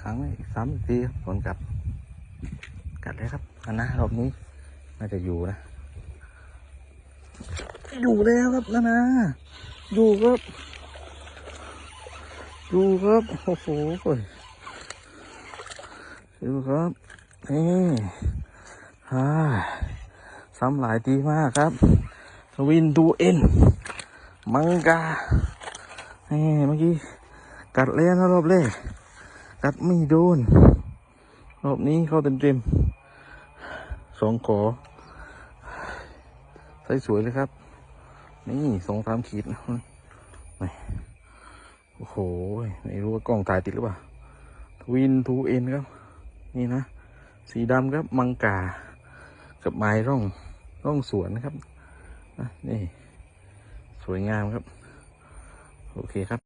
ครั้งอีกสามทีครับผลกัดกัดเลยครับอันนะรอบนี้น่าจะอยู่นะ อยู่แล้วครับนะนะอยู่ครับ อยู่ครับโอ้โหดูครับนี่ฮ่าซ้ำหลายทีมากครับทวินดูเอ็น มังกานี่เมื่อกี้กัดเลี้ยนรอบแรก กัดไม่โดน รอบนี้เข้าเต็มๆสองขอใส่สวยเลยครับ นี่สองสามขีดนะโอ้โห ไม่รู้ว่ากล้องถ่ายติดหรือเปล่าทวินทูเอ็นครับ นี่นะ สีดำครับ มังกา กับไม้ร่อง ร่องสวนนะครับ นี่ สวยงามครับ โอเคครับ